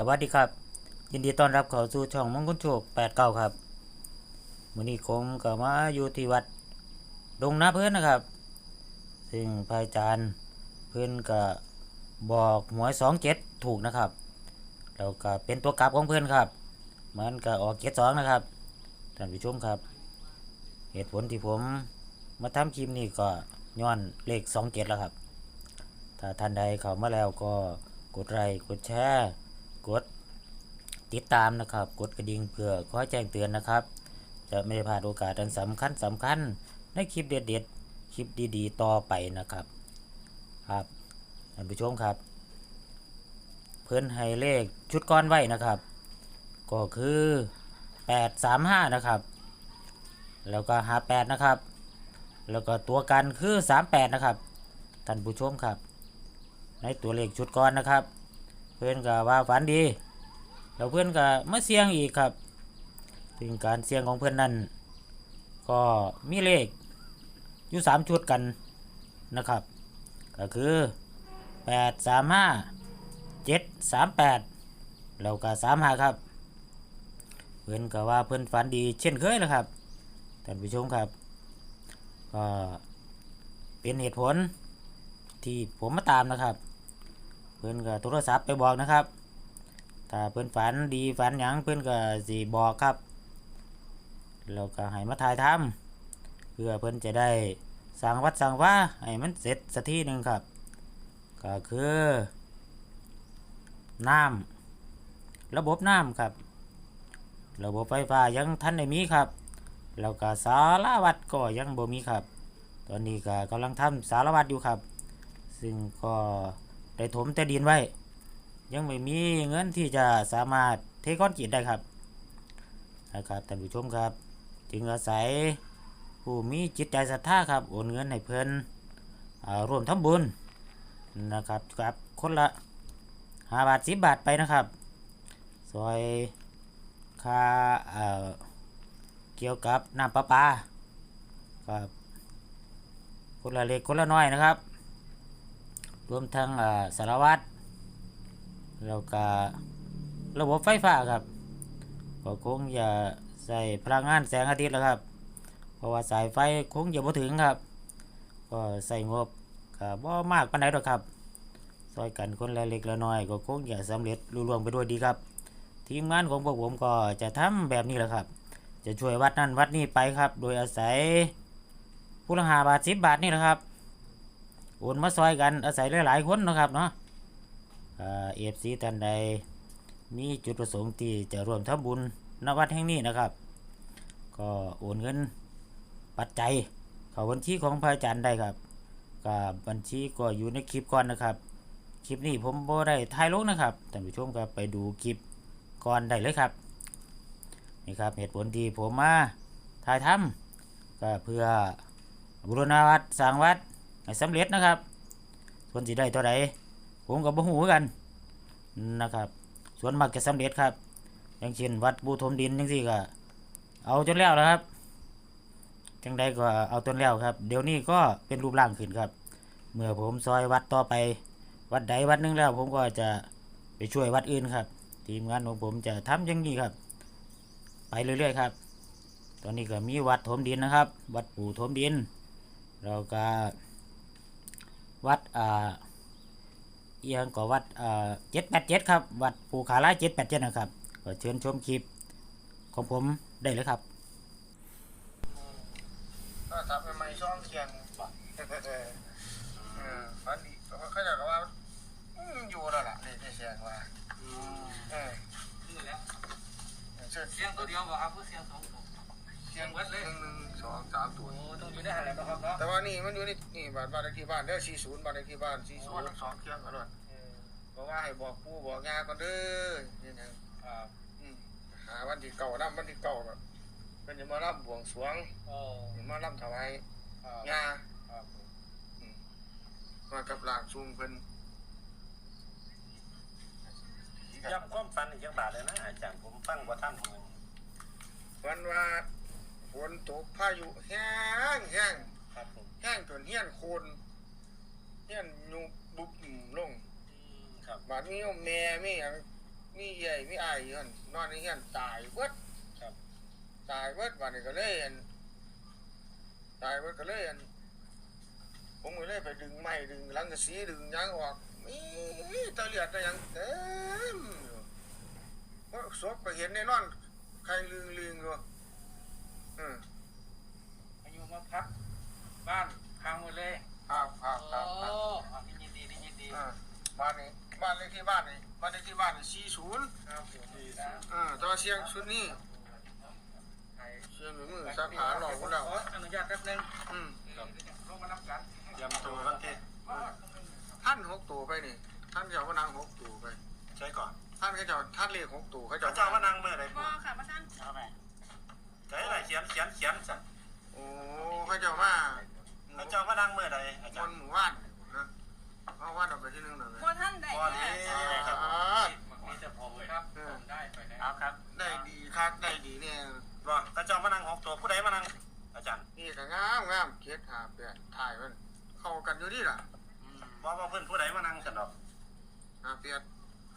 สวัสดีครับ ยินดีต้อนรับเข้าสู่ช่องมงคลโชค89ครับมื้อนี้ผมก็มาอยู่ที่วัดดงนาเพื่อนนะครับ ซึ่งพระอาจารย์เพื่อนก็บอกหวย27ถูกนะครับแล้วก็เป็นตัวกลับของเพื่อนครับ มันก็ออก72นะครับท่านผู้ชมครับ เหตุผลที่ผมมาทำคลิปนี้ก็ย้อนเลข27แล้วครับ ถ้าท่านใดเข้ามาแล้วก็กดไลค์กดแชร์ กด ติดตามนะครับ กดกระดิ่งเพื่อขอแจ้งเตือนนะครับ จะไม่ได้พลาดโอกาสอันสำคัญสำคัญในคลิปเด็ดๆคลิปดีๆ ต่อไปนะครับ ครับท่านผู้ชมครับ เพื่อนให้เลขชุดก้อนไว้นะครับ ก็คือ 835 นะครับ แล้วก็58นะครับ แล้วก็ตัวกันคือ 38 นะครับท่านผู้ชมครับ ในตัวเลขชุดก้อนนะครับ เพื่อนก็ว่าฝันดี แล้วเพื่อนก็มาเสี่ยงอีกครับถึงการเสี่ยงของเพื่อนนั้น ก็มีเลขอยู่สามชุดกันนะครับ ก็คือแปดสามห้าเจ็ดสามแปดแล้วก็สามห้าครับ เพื่อนก็ว่าเพื่อนฝันดีเช่นเคยนะครับท่านผู้ชมครับก็เป็นเหตุผลที่ผมมาตามนะครับ เพื่อนก็โทรศัพท์ไปบอกนะครับ ถ้าเพื่อนฝันดีฝันหยังเพื่อนก็สิบอกครับแล้วก็ให้มาถ่ายทำเพื่อเพื่อนจะได้สั่งวัดสั่งว่าให้มันเสร็จสักทีหนึ่งครับ ก็คือน้ำระบบน้ำครับ ระบบไฟฟ้ายังทันได้มีครับแล้วก็สารวัตรก็ยังบ่มีครับ ตอนนี้ก็กำลังทำสารวัตรอยู่ครับ ซึ่งก็ ได้ถมแต่ดินไว้ ยังไม่มีเงินที่จะสามารถเทคอนกรีตได้ครับนะครับท่านผู้ชมครับ จึงอาศัยผู้มีจิตใจศรัทธาครับโอนเงินให้เพื่อนอร่วมทำบุญนะครับกับคนละห้าบาทสิบบาทไปนะครับซอยค่าเเกี่ยวกับน้ำประปาครับคนละเล็กคนละน้อยนะครับ รวมทั้งอ่าสารวัตรแล้วก็ระบบไฟฟ้าครับก็คงจะใส่พลังงานแสงอาทิตย์แล้วครับ เพราะว่าสายไฟคงจะบ่ถึงครับ ก็ใส่งบก็บ่มากปานใดหรอกครับซอยกันคนละเล็กละน้อย ก็คงจะสำเร็จลุล่วงไปด้วยดีครับ ทีมงานของพวกผมก็จะทำแบบนี้แหละครับ จะช่วยวัดนั่นวัดนี้ไปครับ โดยอาศัยผู้ละหาบาทสิบบาทนี่แหละครับ โอนมาซอยกันอาศัยหลายๆคนนะครับเนาะเอฟซีท่านใดมีจุดประสงค์ที่จะร่วมทำบุญณวัดแห่งนี้นะครับ ก็โอนเงินปัจจัยเข้าบัญชีของพระอาจารย์ได้ครับกับบัญชีก็อยู่ในคลิปก่อนนะครับ คลิปนี้ผมโบได้ถ่ายลงนะครับท่านผู้ชมก็ไปดูคลิปก่อนได้เลยครับนี่ครับเหตุผลที่ผมมาถ่ายทำก็เพื่อบุรณวัดสร้างวัด ให้สำเร็จนะครับ ส่วนสิได้เท่าไหร่ผมกับบ่หูกันนะครับส่วนมากจะสำเร็จครับ อย่างเช่นวัดบูทมดินจังซี่ก็เอาจนแล้วนะครับจังใดก็เอาจนแล้วครับ เดี๋ยวนี้ก็เป็นรูปร่างขึ้นครับ เมื่อผมซอยวัดต่อไป วัดใดวัดหนึงแล้ว ผมก็จะไปช่วยวัดอื่นครับ ทีมงานของผมจะทำอย่างนี้ครับ ไปเรื่อยๆครับ ตอนนี้ก็มีวัดถมดินนะครับ วัดปู่ถมดินแล้วก็ วัดอ่าเอียงก็วัดเจ็ดแปดเจ็ดครับ วัดภูขาลาเจ็ดแปดเจ็ดนะครับก็เชิญชมคลิปของผมได้เลยครับก็ทำเป็นไม้ช่องเคียงบ่เออฟันดีเขาจะว่าอืมอยู่แล้วล่ะนี่ที่เสียงว่าเออนี่แหละเชิญเสียงตัวเดียวบ่ครับเสียงสองตัวเสียงวัดเลยหนึ่งหนึ่งสองสามตัวโอ้ต้องอยู่ในหันแล้วนะครับเนาะแต่ว่านี่มันอยู่นี่นี่บ้านบ้านเลขที่บ้านเด้อสี่ศูนย์บ้านเลขที่บ้านสี่ศูนย์ทั้งสองเคียงกันด้วยเพราะว่าให้บอกปู่บอกยาก่อนเด้อนี่นะครับอืมหาวันที่เก่านํวันที่เก่าแบบเป็นจะมารับบวงสรวงโอ้มารับถวายครับยาครับมากับหลางซุ่มเพิ่นย้ำความฝันอีกจังบาทเลยนะอาจารย์ผมฟังว่าท่านเหมือนวันว่า ฝนตกพายุแห้งแห้งครับผมแห้งจนเฮี้ยนโคนเฮี้ยนยุบบุบลงครับบาดนี้แม่มีหยังมีใหญ่มีอายอยู่หั่นนอนในเฮียนตายเบิดครับตายเบิดวันนี้ก็เลยอันตายเบิดก็เลยอันผมก็เลยไปดึงไม้ดึงหลังกระสีดึงหยังออกมีตะเลียดตะหยังเต็มอยู่เพราะศพก็เห็นในนอนใครลืงลืงอยู่ อืมอายุมาพักบ้านพังหมดเลยครับครับโอ้ครับครับยินดียินดีอ่าบ้านนี้บ้านเลขที่บ้านนี่บ้านเลขที่บ้านนี่สี่ศูนย์ครับดีนะอ่าแตัวาเสียงชุดนี้เสียงหรือมือสักหาหลอกพวกเราขออนุญาตแป๊บนึงอืมลงมานับกันยำตัวกันที่ท่านหกตัวไปนี่ ท่านเจ้าพนังหกตัวไป ใช่ก่อนท่านเขาเจ้าท่านเลขหกตัวเขาเขาเจ้าเจ้ามานั่งเมื่อไหร่พ่อค่ะมาท่าน เอาไป ไหนไหนเขียนเขียนเขียนสั่นโอ้เขาเจ้ามาเขาเจ้ามานั่งเมื่อไหร่อาคจารนย์หมู่บ้านนะเอาว่านออกไปที่หนึงหน่อยไหมพ่อท่านได้พอดีอ่ามีแต่ผมครับผม ได้ไปแล้วเอาครับได้ดีคักได้ดีเนี่ยว่าเขาเจ้ามานั่งหกตัวผู้ใดมานั่งอาจารย์นี่ก็งามงามเกียรติหาเปลี่ยนถ่ายมันเข้ากันอยู่นี่ล่ะว่าว่าเพื่อนผู้ใดมานั่งสันดอกหาเปลี่ยน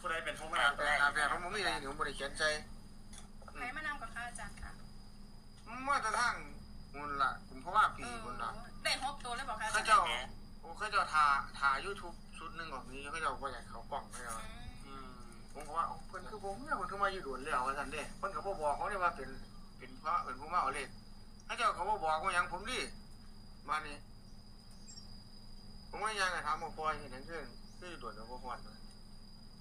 ผู้ใดเป็นผู้มาหานั่งเปลี่ยนหาเปลี่ยนผมไม่ได้ยินผมไม่ได้เขียนใจใครมานำกับข้าอาจารย์ค่ะ เมื่อตะทั้งมุนละผมเพราะว่าปีมุนละได้หกตัวเลยบอกค่ะอาเขาจารย์เจ้าโอ้เขาเจ้าทาทายูทูบชุดหนึ่งออกนี้เขาเจ้าก็อยากเขากล่องให้เราอืมผมก็ว่าเพิ่นคือผมเนี่ยเพิ่นคือมาอยู่ด่วนแล้วว่าซั่นเด้เพิ่นก็บ่บอกเขาได้ว่าเป็นเป็นพระเป็นผู้มาเอาเลขเขาเจ้าเขาบ่บอกว่าหยังผมดิมานี่ผมว่ายังไงถามบ่พอเห็นหยังคือคือด่วนแล้วบ่ฮอดเลย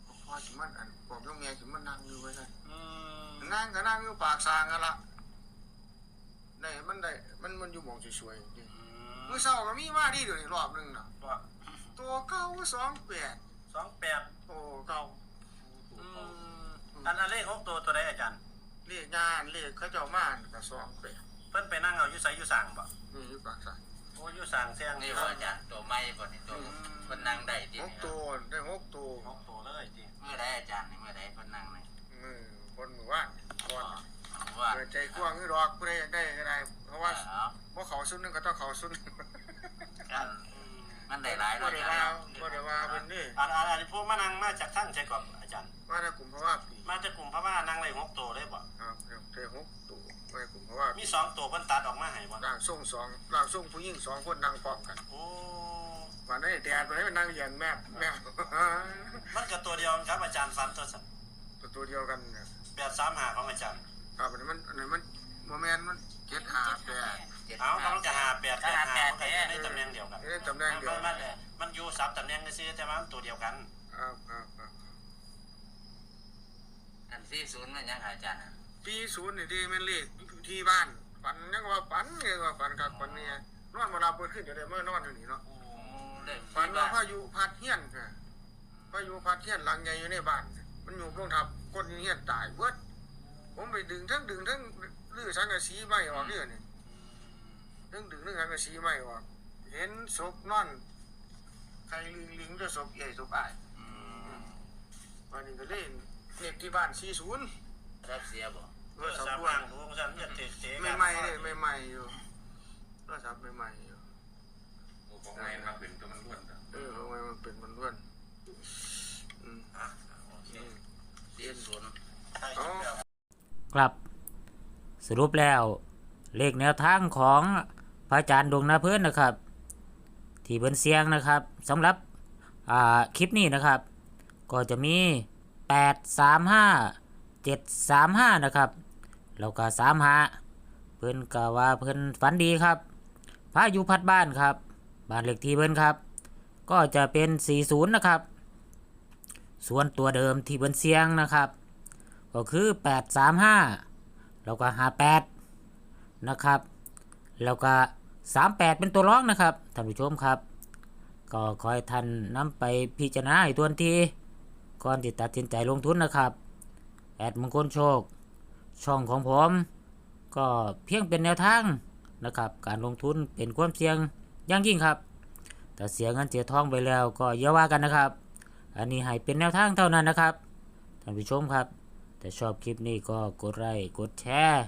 บ่พอสิมันอันบอกโรงเรียนสิมันนั่งอยู่ไว้ซั่นอืมนั่งก็นั่งอยู่ปากซางกันละ ได้มันได้มันมันอยู่หม่องสวยๆจริงอืมื้อมเช้าก็มีมาดีเดี๋ยวนี้รอบหนึงน่ะว่าตัวเก่า28สองแปดโอ้เก่าอืมอันอันเลขหกตัวตัวใดอาจารย์เลขงานเลขเขาเจ้ามาก็28เพิ่นไปนั่งเอาอยู่ไสอยู่สั่งบ่นี่อยู่ปากซางโอ้อยู่สั่งเสียงนี่ว่าอาจารย์ตัวไม่บ่นี่ตัวคนนั่งได้ทีหกนี่ตัวได้หกตัวหกตัวเลยจีเมื่อใดอาจารย์นี่เมื่อใดคนนั่งนี่มือคนมือว่านก่อน ว่าเปิดใจกว้างคือดอกผู้ใดอยากได้ก็ได้ เพราะว่าเอาเพราะเขาซุดหนึงก็ต้องเขาซุดหนึงกันมันได้หลายบ่เนาะได้อาว่าจารย์บ่ได้ว่าเพิ่นนี่อันอันอันพวกมานั่งมาจากทั้งใช่ก่อนอาจารย์ ว่าถ้ากลุ่มเพราะว่าปีมาจากกลุ่มพระว่านั่งเลยหกตัวได้บ่ครับได้หกตัวไม่กลุ่มเพราะว่ามีสองตัวเพิ่นตัดออกมาให้บ่ร่างทรงสองร่างทรงผู้หญิงสองคนนั่งพร้อมกันโอ้วันนี้แดดวันนี้มันนั่งเรียนแม่แม่มันก็ตัวเดียวกันครับอาจารย์ฟันตัวสันตัวตัวเดียวกันเนี่ยแปดสามหาของอาจารย์ ครับอันนี้มันอันนี้มันโมเมนต์มันเจ็ดหาแปดเจ็ดเอาห้าถ้ามันจะหาแปดแปดหามันก็อยู่ในตำแหน่งเดียวกันนี่ตำแหน่งเดียวมันมันมันอยู่สามตำแหน่งก็ซื้อแต่ว่ามันตัวเดียวกันครับครับครับอันสี่ศูนย์มันยังอาจารย์ปีศูนย์นี่ที่มันเลขที่บ้านฝันยังว่าฝันยังว่าฝันกับฝันเนี่ยนอนมาลาเปิดขึ้นอยู่ได้เมื่อนอนอยู่นี่เนาะเลขฝันว่าพายุพัดเฮียนค่ะพายุพัดเฮียนหลังใหญ่อยู่ในบ้าน มันอยู่ลงทับคนเฮียนตายเบิด ผมไปดึงทั้งดึงทั้งลื้อสังกะสีไม้ออกเรื่อยนี่ทั้งดึงทั้งสังกะสีไม้ออก เห็นศพนอนใครลิงลิงด้วยศพใหญ่ศพอ้ายอืมวันนี้ก็เล่นเลขที่บ้าน40รับเสียบ่โทรศัพสามท์หางดูของฉันจะเตะเตะใหม่ๆเลยใหม่ๆอยู่โทรศัพท์ใหม่ๆอยู่ของไงมาเป็นตัวมันล้วนครับเออทำไมมันเป็นมันล้วนอืมอะโอเคสี่ศูนย์ใช่แล้ว ครับสรุปแล้ว เลขแนวทางของพระอาจารย์ดวงนาเพื่อนนะครับ ที่เบิ้นเสียงนะครับสำหรับคลิปนี้นะครับ ก็จะมี 8 3 5 7 3 5 นะครับแล้วก็3 5เพิ่อนก็ว่าเพิ่อนฝันดีครับพายุพัดบ้านครับ บ้านเลขที่เพิ่นครับ ก็จะเป็น 40 นะครับ ส่วนตัวเดิมที่เพิ่นเสียงนะครับ ก็คือ 835 แล้วก็ 58 นะครับ แล้วก็ 38 เป็นตัวร้องนะครับ ท่านผู้ชมครับ ก็คอยท่านนำไปพิจารณาให้ทวนทีก่อนที่ตัดสินใจลงทุนนะครับแอดมงคลโชค ช่องของผม ก็เพียงเป็นแนวทางนะครับ การลงทุนเป็นความเสี่ยงอย่างยิ่งครับ แต่เสียเงินเสียทองไปแล้วก็อย่าว่ากันนะครับ อันนี้ให้เป็นแนวทางเท่านั้นนะครับท่านผู้ชมครับ แต่ชอบคลิปนี้ก็กดไลค์กดแชร์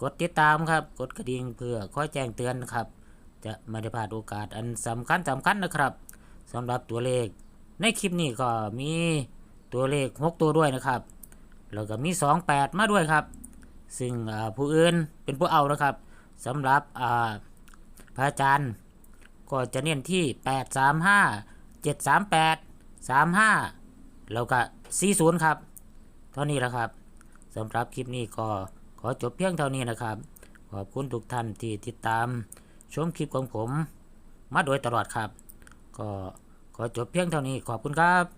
กดติดตามครับ กดกระดิ่งเพื่อคอยแจ้งเตือนครับ จะไม่ได้พลาดโอกาสอันสำคัญสำคัญนะครับสำหรับตัวเลข ในคลิปนี้ก็มีตัวเลข 6 ตัวด้วยนะครับ แล้วก็มีสองแปดมาด้วยครับ ซึ่งผู้อื่นเป็นผู้เอานะครับสำหรับพระอาจารย์ก็จะเน้นที่แปดสามห้าเจ็ดสามแปดสามห้าแล้วก็สี่ศูนย์ครับ ท่านี้แหละครับสำหรับคลิปนี้ก็ขอจบเพียงเท่านี้นะครับ ขอบคุณทุกท่านที่ติดตาม ชมคลิปของผม มาโดยตลอดครับ ก็ขอจบเพียงเท่านี้ขอบคุณครับ